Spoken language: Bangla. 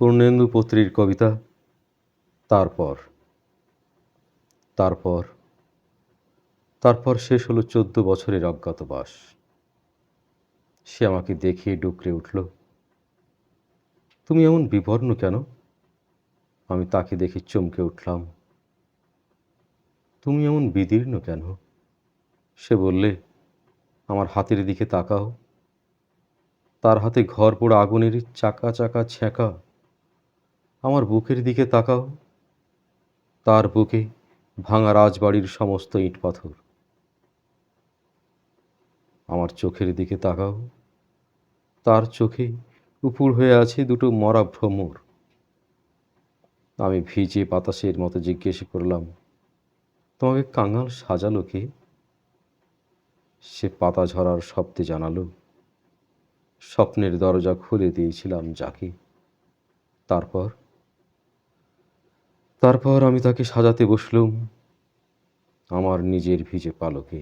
পূর্ণেন্দু পত্রীর কবিতা, তারপর তারপর তারপর শেষ হলো চোদ্দ বছরের অজ্ঞাতবাস সে আমাকে দেখিয়ে ডুকরে উঠল, তুমি এমন বিবর্ণ কেন? আমি তাকে দেখে চমকে উঠলাম, তুমি এমন বিদীর্ণ কেন? সে বললে, আমার হাতের দিকে তাকাও, তার হাতে ঘর পোড়া আগুনের চাকা চাকা ছ্যাঁকা আমার বুকের দিকে তাকাও। তার বুকে ভাঙা রাজবাড়ির সমস্ত ইট পাথর। আমার চোখের দিকে তাকাও। তার চোখে উপুর হয়ে আছে দুটো মরা। ভ্রমর আমি ভিজে বাতাসের মতো জিজ্ঞেস করলাম, তোমাকে কাঙাল সাজালো কে? সে পাতা ঝরার শব্দে জানালো, স্বপ্নের দরজা খুলে দিয়েছিলাম যাকে। তারপর তারপর আমি তাকে সাজাতে বসলুম আমার নিজের ভিজে পালকে।